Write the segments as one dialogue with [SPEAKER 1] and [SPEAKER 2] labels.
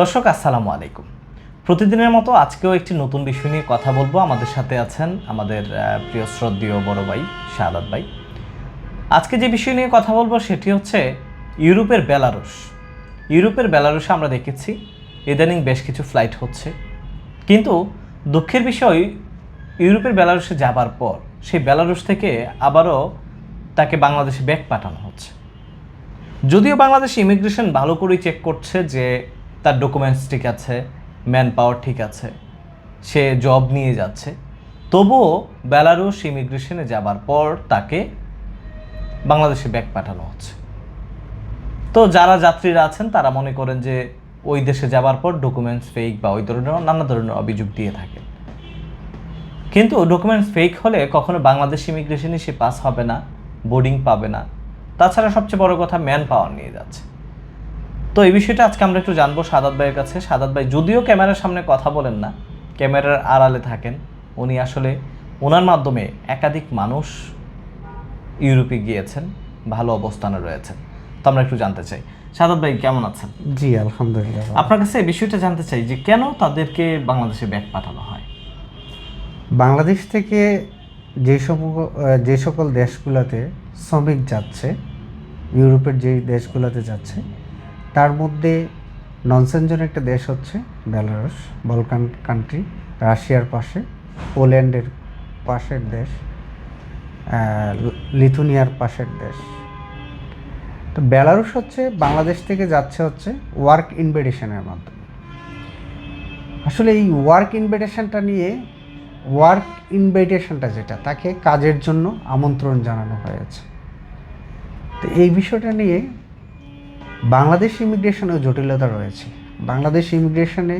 [SPEAKER 1] দর্শক, আসসালামু আলাইকুম। প্রতিদিনের মতো আজকেও একটি নতুন বিষয় নিয়ে কথা বলব। আমাদের সাথে আছেন আমাদের প্রিয় শ্রদ্ধেয় বড় ভাই শাহাদ ভাই। আজকে যে বিষয় নিয়ে কথা বলব সেটি হচ্ছে ইউরোপের বেলারুশ। ইউরোপের বেলারুশে আমরা দেখেছি, ইদানিং বেশ কিছু ফ্লাইট হচ্ছে। কিন্তু দুঃখের বিষয়, ইউরোপের বেলারুশে যাবার পর সেই বেলারুশ থেকে আবারও তাকে বাংলাদেশে ব্যাক পাঠানো হচ্ছে। যদিও বাংলাদেশ ইমিগ্রেশন ভালো করেই চেক করছে যে তার ডকুমেন্টস ঠিক আছে ম্যান পাওয়ার ঠিক আছে, সে জব নিয়ে যাচ্ছে। তবুও বেলারুশ ইমিগ্রেশনে যাবার পর তাকে বাংলাদেশে ব্যাক পাঠানো হচ্ছে। তো যারা যাত্রীরা আছেন, তারা মনে করেন যে ওই দেশে যাবার পর ডকুমেন্টস ফেক বা ওই ধরনের নানা ধরনের অভিযোগ দিয়ে থাকেন। কিন্তু ডকুমেন্টস ফেক হলে কখনো বাংলাদেশ ইমিগ্রেশনে সে পাস হবে না বোর্ডিং পাবে না। তাছাড়া সবচেয়ে বড় কথা ম্যান পাওয়ার নিয়ে যাচ্ছে। তো এই বিষয়টা আজকে আমরা একটু জানব সাদাত ভাইয়ের কাছে। সাদাত ভাই যদিও ক্যামেরার সামনে কথা বলেন না ক্যামেরার আড়ালে থাকেন উনি আসলে ওনার মাধ্যমে একাধিক মানুষ ইউরোপে গিয়েছেন ভালো অবস্থানে রয়েছেন। তো আমরা একটু জানতে চাই। সাদাত ভাই কেমন আছেন?
[SPEAKER 2] জি আলহামদুলিল্লাহ।
[SPEAKER 1] আপনার কাছে এই বিষয়টা জানতে চাই যে কেন তাদেরকে বাংলাদেশে ব্যাগ পাঠানো হয়?
[SPEAKER 2] বাংলাদেশ থেকে যে যে সকল দেশগুলোতে শ্রমিক যাচ্ছে ইউরোপের যে দেশগুলোতে যাচ্ছে তার মধ্যে ননসেনজন একটা দেশ হচ্ছে বেলারুস বলকান কান্ট্রি রাশিয়ার পাশে, পোল্যান্ডের পাশের দেশ লিথুনিয়ার পাশের দেশ। তো বেলারুস হচ্ছে, বাংলাদেশ থেকে যাচ্ছে হচ্ছে ওয়ার্ক ইনভিটেশনের মাধ্যমে। আসলে এই ওয়ার্ক ইনভিটেশনটা নিয়ে ওয়ার্ক ইনভিটেশনটা যেটা, তাকে কাজের জন্য আমন্ত্রণ জানানো হয়েছে। তো এই বিষয়টা নিয়ে বাংলাদেশ ইমিগ্রেশনেও জটিলতা রয়েছে। বাংলাদেশ ইমিগ্রেশনে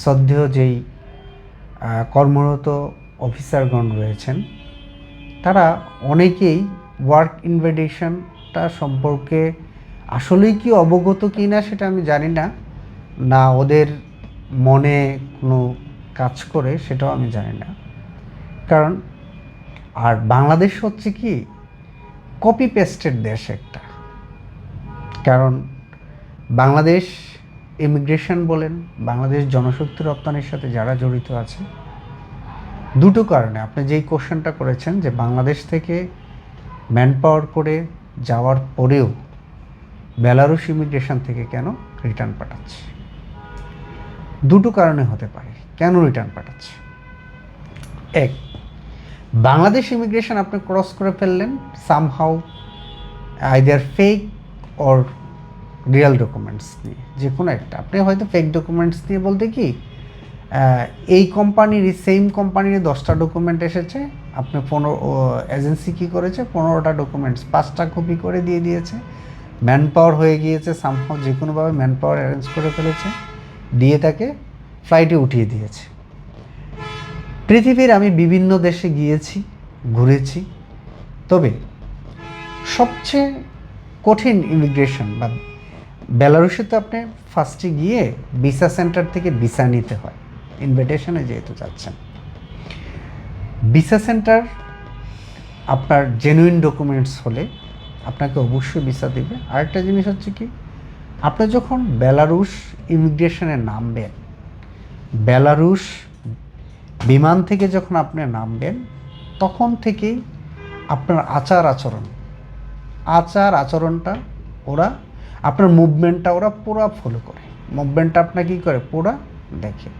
[SPEAKER 2] শ্রদ্ধেয় যেই কর্মরত অফিসারগণ রয়েছেন, তারা অনেকেই ওয়ার্ক ইনভিটেশনটা সম্পর্কে আসলেই কি অবগত কি না সেটা আমি জানি না। না ওদের মনে কোনো কাজ করে সেটাও আমি জানি না। কারণ, আর বাংলাদেশ হচ্ছে কি কপি পেস্টেড দেশ একটা কারণ বাংলাদেশ ইমিগ্রেশন বলেন, বাংলাদেশ জনশক্তি রপ্তানির সাথে যারা জড়িত আছে, দুটো কারণে। আপনি যেই কোশ্চেনটা করেছেন যে বাংলাদেশ থেকে ম্যান পাওয়ার করে যাওয়ার পরেও বেলারুশ ইমিগ্রেশন থেকে কেন রিটার্ন পাঠাচ্ছে? দুটো কারণে হতে পারে। কেন রিটার্ন পাঠাচ্ছে? এক, বাংলাদেশ ইমিগ্রেশন আপনি ক্রস করে ফেললেন somehow either fake or real documents নিয়ে, যে কোনো একটা। আপনি হয়তো ফেক ডকুমেন্টস নিয়ে বলতে কি এই কোম্পানির সেম কোম্পানির দশটা ডকুমেন্ট এসেছে, আপনি পনেরো এজেন্সি কী করেছে? পনেরোটা ডকুমেন্টস পাঁচটা কপি করে দিয়ে দিয়েছে। ম্যান পাওয়ার হয়ে গিয়েছে সামহাও যে কোনোভাবে ম্যান পাওয়ার অ্যারেঞ্জ করে ফেলেছে। দিয়ে তাকে ফ্লাইটে উঠিয়ে দিয়েছে। পৃথিবীর আমি বিভিন্ন দেশে গিয়েছি, ঘুরেছি। তবে সবচেয়ে কঠিন ইমিগ্রেশন বা বেলারুসে তো আপনি ফার্স্টে গিয়ে ভিসা সেন্টার থেকে ভিসা নিতে হয়। ইনভিটেশনে যেহেতু যাচ্ছেন। ভিসা সেন্টার আপনার জেনুইন ডকুমেন্টস হলে আপনাকে অবশ্যই ভিসা দেবে। আরেকটা জিনিস হচ্ছে কি, আপনি যখন বেলারুশ ইমিগ্রেশনে নামবেন, বেলারুশ বিমান থেকে যখন আপনি নামবেন, তখন থেকেই আপনার আচার আচরণ আচার আচরণটা, ওরা আপনার মুভমেন্টটা ওরা পুরো ফলো করে। মুভমেন্টটা আপনার কী করে? পুরা দেখে।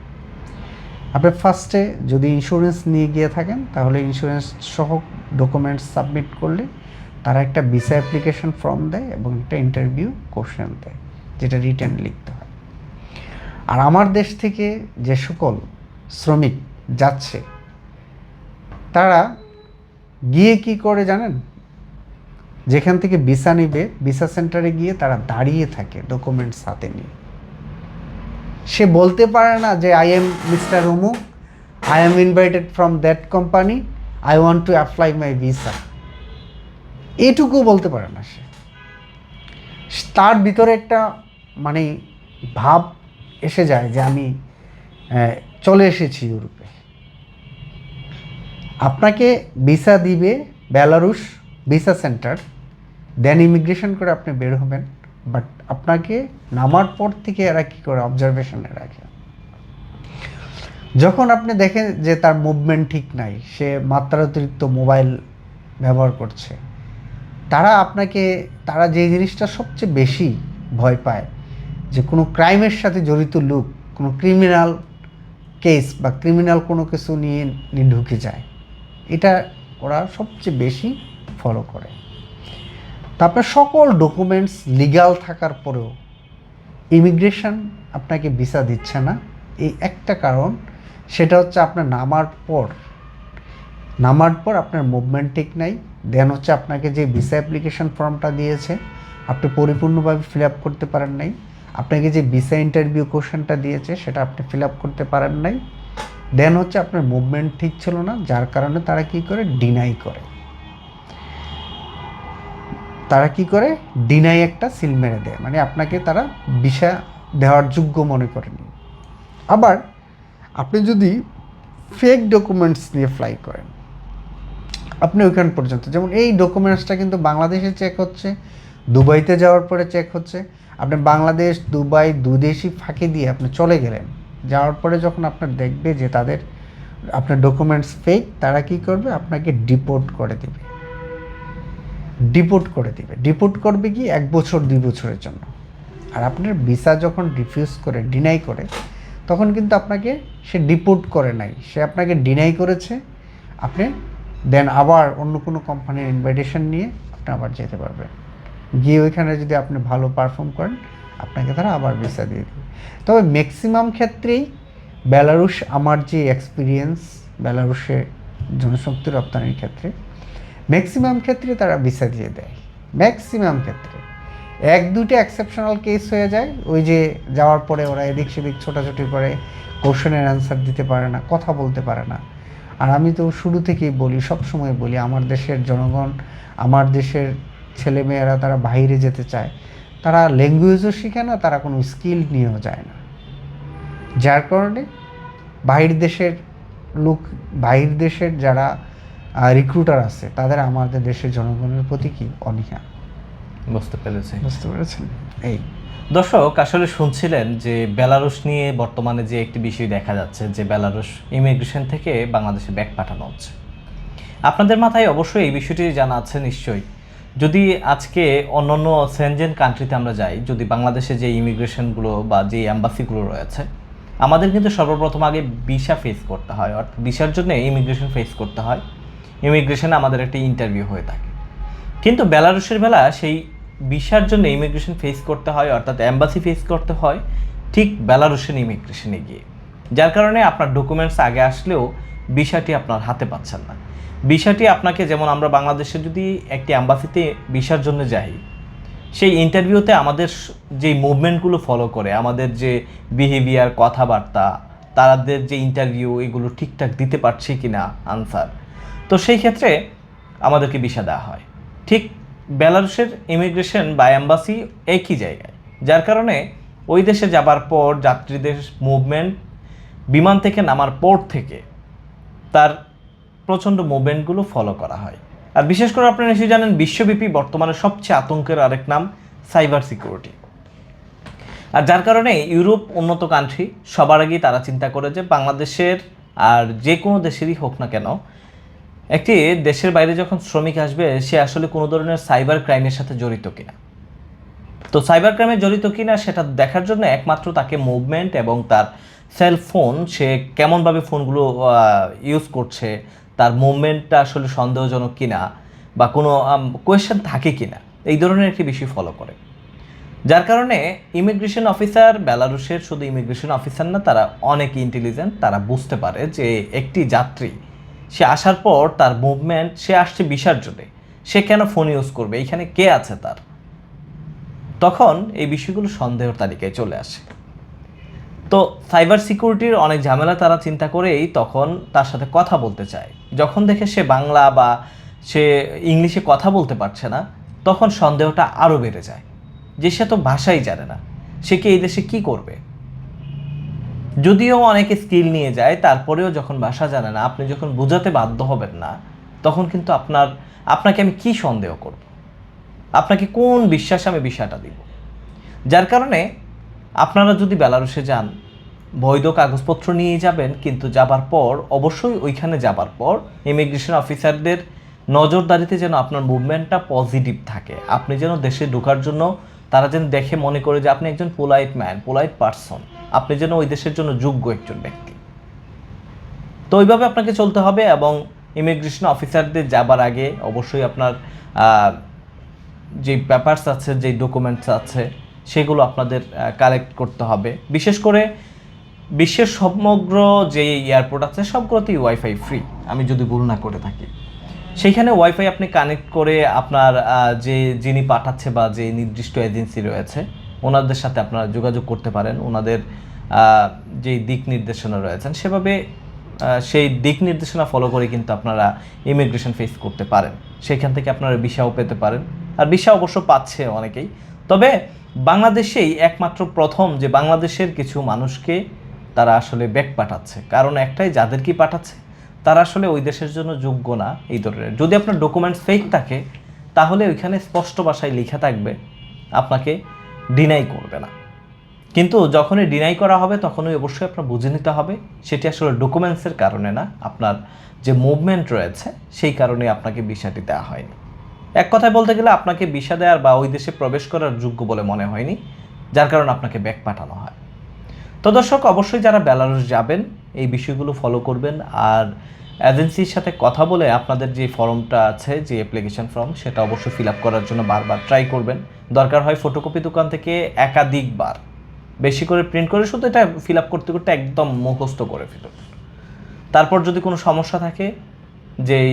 [SPEAKER 2] আপনি ফার্স্টে যদি ইন্স্যুরেন্স নিয়ে গিয়ে থাকেন, তাহলে ইন্স্যুরেন্স সহ ডকুমেন্টস সাবমিট করলে তারা একটা ভিসা অ্যাপ্লিকেশন ফর্ম দেয় এবং একটা ইন্টারভিউ কোশ্চেন দেয়, যেটা রিটার্ন লিখতে হয়। আর আমার দেশ থেকে যে সকল শ্রমিক যাচ্ছে, তারা গিয়ে কি করে জানেন? যেখান থেকে ভিসা নিবে, ভিসা সেন্টারে গিয়ে তারা দাঁড়িয়ে থাকে ডকুমেন্টস হাতে নিয়ে। সে বলতে পারে না যে আই এম মিস্টার অমুক I am invited from that company I want to apply my visa এটুকু বলতে পারে না সে। তার ভিতরে একটা মানে ভাব এসে যায় যে, আমি চলে এসেছি ইউরোপে। আপনাকে ভিসা দিবে Belarus visa centre then immigration করে আপনি বের হবেন বাট আপনাকে নামার পর থেকে এরা কী করে অবজারভেশনে রাখে? যখন আপনি দেখেন যে তার মুভমেন্ট ঠিক নাই, সে মাত্রাতিরিক্ত মোবাইল ব্যবহার করছে, তারা আপনাকে, তারা যে জিনিসটা সবচেয়ে বেশি ভয় পায়, যে কোনো ক্রাইমের সাথে জড়িত লোক, কোনো ক্রিমিনাল কেস বা ক্রিমিনাল কোনো কিছু নিয়ে ঢুকে যায়, এটা ওরা সবচেয়ে বেশি ফলো করে। তারপরে সকল ডকুমেন্টস লিগাল থাকার পরেও ইমিগ্রেশন আপনাকে ভিসা দিচ্ছে না। এই একটা কারণ, সেটা হচ্ছে আপনার নামার পর নামার পর আপনার মুভমেন্ট ঠিক নাই। দেন হচ্ছে আপনাকে যে ভিসা অ্যাপ্লিকেশন ফর্মটা দিয়েছে, আপনি পরিপূর্ণভাবে ফিল আপ করতে পারেন নাই। আপনাকে যে ভিসা ইন্টারভিউ কোশ্চেনটা দিয়েছে, সেটা আপনি ফিল আপ করতে পারেন নাই। দেন হচ্ছে আপনার মুভমেন্ট ঠিক ছিল না, যার কারণে তারা কি করে? ডিনাই করে। তারা কি করে? ডিনাই একটা সিল মেরে দেয়। মানে আপনাকে তারা ভিসা দেওয়ার যোগ্য মনে করেনি। আবার আপনি যদি ফেক ডকুমেন্টস নিয়ে ফ্লাই করেন, আপনি ওইখান পর্যন্ত, যেমন এই ডকুমেন্টসটা কিন্তু বাংলাদেশে চেক হচ্ছে, দুবাইতে যাওয়ার পরে চেক হচ্ছে। আপনি বাংলাদেশ, দুবাই, দুদেশই ফাঁকি দিয়ে আপনি চলে গেলেন। যাওয়ার পরে যখন আপনার দেখবে যে তাদের, আপনার ডকুমেন্টস ফেক তারা কি করবে? আপনাকে ডিপোর্ট করে দেবে। ডিপোর্ট করে দিবে। ডিপোর্ট করবে কি? এক বছর, দুই বছরের জন্য। আর আপনার ভিসা যখন রিফিউজ করে ডিনাই করে, তখন কিন্তু আপনাকে সে ডিপোর্ট করে নাই। সে আপনাকে ডিনাই করেছে। আপনি দেন আবার অন্য কোনো কোম্পানির ইনভাইটেশন নিয়ে আপনি আবার যেতে পারবেন। গিয়ে ওইখানে যদি আপনি ভালো পারফর্ম করেন, আপনাকে তারা আবার ভিসা দিয়ে দেবে। তবে ম্যাক্সিমাম ক্ষেত্রেই বেলারুশ আমার যে এক্সপিরিয়েন্স বেলারুশে জনশক্তি রপ্তানির ক্ষেত্রে ম্যাক্সিমাম ক্ষেত্রে তারা ভিসা দিয়ে দেয়। ম্যাক্সিমাম ক্ষেত্রে। এক দুটো এক্সেপশনাল কেস হয়ে যায়। ওই যে যাওয়ার পরে ওরা এদিক সেদিক ছোটাছুটি করে কোশ্চেনের অ্যান্সার দিতে পারে না, কথা বলতে পারে না। আর আমি তো শুরু থেকেই বলি সব সময় বলি, আমার দেশের জনগণ, আমার দেশের ছেলেমেয়েরা তারা বাইরে যেতে চায়। তারা ল্যাঙ্গুয়েজও শিখে না, তারা কোনো স্কিল নিয়েও যায় না। যার কারণে বাহির দেশের লোক বাহির দেশের যারা রিক্রুটার আছে তাদের আমাদের দেশের জনগণের প্রতি কি অনীহা?
[SPEAKER 1] বুঝতে পেরেছি।
[SPEAKER 2] বুঝতে পেরেছেন? এই।
[SPEAKER 1] দর্শক আসলে শুনছিলেন যে বেলারুশ নিয়ে বর্তমানে যে একটি বিষয় দেখা যাচ্ছে যে বেলারুশ ইমিগ্রেশন থেকে বাংলাদেশে ব্যাগ পাঠানো হচ্ছে। আপনাদের মাথায় অবশ্যই এই বিষয়টি জানা আছে নিশ্চয়ই। যদি আজকে অন্যান্য সেনজেন কান্ট্রিতে আমরা যাই যদি বাংলাদেশে যে ইমিগ্রেশনগুলো বা যে অ্যাম্বাসিগুলো রয়েছে আমাদের কিন্তু সর্বপ্রথম আগে ভিসা ফেস করতে হয় অর্থাৎ ভিসার জন্য ইমিগ্রেশন ফেস করতে হয়। ইমিগ্রেশনে আমাদের একটা ইন্টারভিউ হয়ে থাকে। কিন্তু বেলারুশের বেলা সেই ভিসার জন্য ইমিগ্রেশন ফেস করতে হয়, অর্থাৎ অ্যাম্বাসি ফেস করতে হয়, ঠিক বেলারুশের ইমিগ্রেশনে গিয়ে। যার কারণে আপনার ডকুমেন্টস আগে আসলেও ভিসাটি আপনার হাতে পাচ্ছেন না। ভিসাটি আপনাকে যেমন আমরা বাংলাদেশে যদি একটি অ্যাম্বাসিতে ভিসার জন্য যাই, সেই ইন্টারভিউতে আমাদের যে মুভমেন্টগুলো ফলো করে, আমাদের যে বিহেভিয়ার কথাবার্তা, তাদের যে ইন্টারভিউ এগুলো ঠিকঠাক দিতে পারছি কি না আনসার সেই ক্ষেত্রে আমাদেরকে ভিসা দেওয়া হয়। ঠিক বেলারুশের ইমিগ্রেশন বা অ্যাম্বাসি একই জায়গায়, যার কারণে ওই দেশে যাবার পর যাত্রীদের মুভমেন্ট, বিমান থেকে নামার পর থেকে তার প্রচণ্ড মুভমেন্টগুলো ফলো করা হয়। আর বিশেষ করে আপনারা নিশ্চয়ই জানেন, বিশ্বব্যাপী বর্তমানে সবচেয়ে আতঙ্কের আরেক নাম সাইবার সিকিউরিটি আর যার কারণে ইউরোপ উন্নত কান্ট্রি সবার আগেই তারা চিন্তা করে যে বাংলাদেশের আর যে কোনো দেশেরই হোক না কেন একটি দেশের বাইরে যখন শ্রমিক আসবে, সে আসলে কোনো ধরনের সাইবার ক্রাইমের সাথে জড়িত কিনা? তো সাইবার ক্রাইমে জড়িত কিনা, সেটা দেখার জন্য একমাত্র তাকে মুভমেন্ট এবং তার সেল ফোন সে কেমনভাবে ফোনগুলো ইউজ করছে, তার মুভমেন্টটা আসলে সন্দেহজনক কিনা, বা কোনো কোয়েশ্চেন থাকে কিনা, এই ধরনের একটি বিষয় ফলো করে। যার কারণে ইমিগ্রেশন অফিসার বেলারুশের শুধু ইমিগ্রেশন অফিসার না, তারা অনেক ইন্টেলিজেন্ট তারা বুঝতে পারে যে একটি যাত্রী সে আসার পর তার মুভমেন্ট সে আসছে বিশার জন্যে সে কেন ফোন ইউজ করবে? এখানে কে আছে তার? তখন এই বিষয়গুলো সন্দেহের তালিকায় চলে আসে। তো সাইবার সিকিউরিটির অনেক ঝামেলা তারা চিন্তা করেই তখন তার সাথে কথা বলতে চায়। যখন দেখে সে বাংলা বা সে ইংলিশে কথা বলতে পারছে না, তখন সন্দেহটা আরও বেড়ে যায় যে সে তো ভাষাই জানে না। সে কি এই দেশে কি করবে? যদিও অনেকে স্কিল নিয়ে যায়, তারপরেও যখন ভাষা জানে না, আপনি যখন বোঝাতে বাধ্য হবেন না, তখন কিন্তু আপনার, আপনাকে আমি কি সন্দেহ করব? আপনাকে কোন বিশ্বাসে আমি বিষয়টা দিব? যার কারণে আপনারা যদি বেলারুশে যান, বৈধ কাগজপত্র নিয়ে যাবেন, কিন্তু যাবার পর, অবশ্যই ওইখানে যাবার পর ইমিগ্রেশন অফিসারদের নজরদারিতে যেন আপনার মুভমেন্টটা পজিটিভ থাকে। আপনি যেন দেশে ঢোকার জন্য তারা যেন দেখে মনে করে যে আপনি একজন পোলাইট ম্যান পোলাইট পার্সন আপনি যেন ওই দেশের জন্য যোগ্য একজন ব্যক্তি। তো ওইভাবে আপনাকে চলতে হবে এবং ইমিগ্রেশন অফিসারদের যাবার আগে অবশ্যই আপনার যে পেপারস আছে, যে ডকুমেন্টস আছে, সেগুলো আপনাদের কালেক্ট করতে হবে। বিশেষ করে বিশ্বের সমগ্র যে এয়ারপোর্ট আছে, সবগুলোতেই ওয়াইফাই ফ্রি আমি যদি ভুল না করে থাকি। সেইখানে ওয়াইফাই আপনি কানেক্ট করে আপনার যে যিনি পাঠাচ্ছে বা যে নির্দিষ্ট এজেন্সি রয়েছে, ওনাদের সাথে আপনারা যোগাযোগ করতে পারেন। ওনাদের যে দিক নির্দেশনা রয়েছেন, সেভাবে সেই দিক নির্দেশনা ফলো করে কিন্তু আপনারা ইমিগ্রেশন ফেস করতে পারেন। সেখান থেকে আপনারা ভিসাও পেতে পারেন। আর ভিসা অবশ্য পাচ্ছে অনেকেই। তবে বাংলাদেশেই একমাত্র প্রথম যে বাংলাদেশের কিছু মানুষকে তারা আসলে ব্যাক পাঠাচ্ছে। কারণ একটাই যাদের কি পাঠাচ্ছে তারা আসলে ওই দেশের জন্য যোগ্য না এই ধরনের। যদি আপনার ডকুমেন্টস ফেক থাকে, তাহলে ওইখানে স্পষ্ট ভাষায় লেখা থাকবে, আপনাকে ডিনাই করবে না। কিন্তু যখনই ডিনাই করা হবে, তখনই অবশ্যই আপনার বুঝে নিতে হবে, সেটি আসলে ডকুমেন্টসের কারণে না, আপনার যে মুভমেন্ট রয়েছে, সেই কারণে আপনাকে ভিসাটি দেওয়া হয়নি। এক কথায় বলতে গেলে আপনাকে ভিসা দেওয়ার বা ওই দেশে প্রবেশ করার যোগ্য বলে মনে হয়নি, যার কারণে আপনাকে ব্যাক পাঠানো হয়। তো দর্শক, অবশ্যই যারা বেলারুস যাবেন এই বিষয়গুলো ফলো করবেন। আর এজেন্সির সাথে কথা বলে আপনাদের যে ফর্মটা আছে, যে অ্যাপ্লিকেশন ফর্ম সেটা অবশ্যই ফিল আপ করার জন্য বারবার ট্রাই করবেন। দরকার হয় ফটোকপি দোকান থেকে একাধিকবার। বেশি করে প্রিন্ট করে শুধু এটা ফিল আপ করতে করতে একদম মুখস্থ করে ফেলুন। তারপর যদি কোনো সমস্যা থাকে, যেই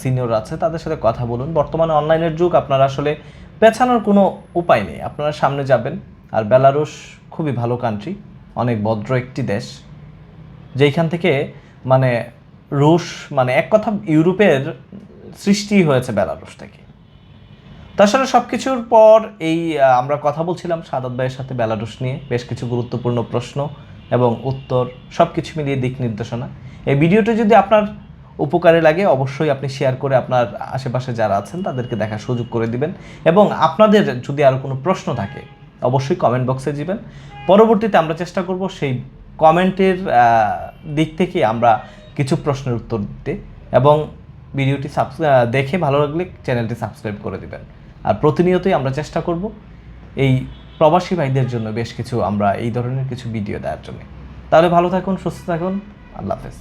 [SPEAKER 1] সিনিয়র আছে, তাদের সাথে কথা বলুন। বর্তমানে অনলাইনের যুগ, আপনারা আসলে পেছানোর কোনো উপায় নেই। আপনারা সামনে যাবেন। আর বেলারুশ খুবই ভালো কান্ট্রি অনেক ভদ্র একটি দেশ। যেইখান থেকে মানে রুশ মানে এক কথা ইউরোপের সৃষ্টি হয়েছে বেলারুশ থেকে। তাছাড়া সব কিছুর পর এই আমরা কথা বলছিলাম সাদাত ভাইয়ের সাথে বেলারুশ নিয়ে, বেশ কিছু গুরুত্বপূর্ণ প্রশ্ন এবং উত্তর সব কিছু মিলিয়ে দিক নির্দেশনা। এই ভিডিওটি যদি আপনার উপকারে লাগে, অবশ্যই আপনি শেয়ার করে আপনার আশেপাশে যারা আছেন তাদেরকে দেখার সুযোগ করে দিবেন। এবং আপনাদের যদি আরও কোনো প্রশ্ন থাকে, অবশ্যই কমেন্ট বক্সে দিবেন। পরবর্তীতে আমরা চেষ্টা করব সেই কমেন্টের দিক থেকে আমরা কিছু প্রশ্নের উত্তর দিতে এবং ভিডিওটি দেখে ভালো লাগলে চ্যানেলটি সাবস্ক্রাইব করে দেবেন। আর প্রতিনিয়তই আমরা চেষ্টা করব এই প্রবাসী ভাইদের জন্য বেশ কিছু আমরা এই ধরনের কিছু ভিডিও দেওয়ার জন্য। তাহলে ভালো থাকুন, সুস্থ থাকুন, আল্লাহ হাফেজ।